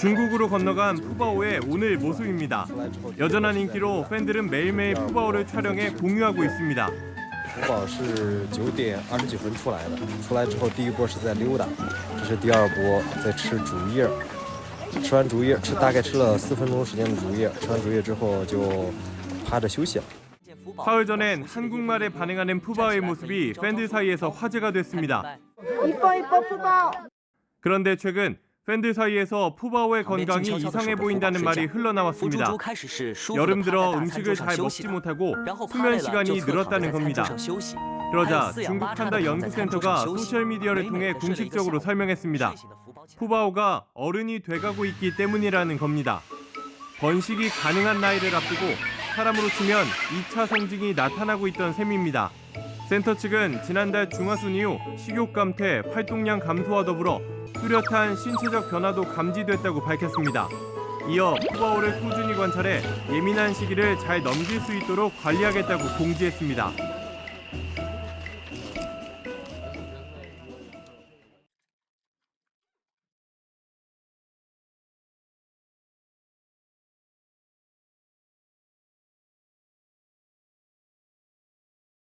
중국으로 건너간 푸바오의 오늘 모습입니다. 여전한 인기로 팬들은 매일매일 푸바오를 촬영해 공유하고 있습니다. 福宝是九点二十几分出来的，出来之后第一波是在溜达，这是第二波在吃竹叶儿，吃完竹叶吃大概吃了四分钟时间的竹叶，吃完竹叶之后就趴着休息了。 사흘 전엔 한국말에 반응하는 푸바오의 모습이 팬들 사이에서 화제가 됐습니다. 이뻐 이뻐 푸바오 그런데 최근 팬들 사이에서 푸바오의 건강이 이상해 보인다는 말이 흘러나왔습니다. 여름 들어 음식을 잘 먹지 못하고 수면 시간이 늘었다는 겁니다. 그러자 중국 판다 연구센터가 소셜미디어를 통해 공식적으로 설명했습니다. 푸바오가 어른이 돼가고 있기 때문이라는 겁니다. 번식이 가능한 나이를 앞두고 사람으로 치면 2차 성징이 나타나고 있던 셈입니다. 센터 측은 지난달 중하순 이후 식욕 감퇴, 활동량 감소와 더불어 뚜렷한 신체적 변화도 감지됐다고 밝혔습니다. 이어 푸바오를 꾸준히 관찰해 예민한 시기를 잘 넘길 수 있도록 관리하겠다고 공지했습니다.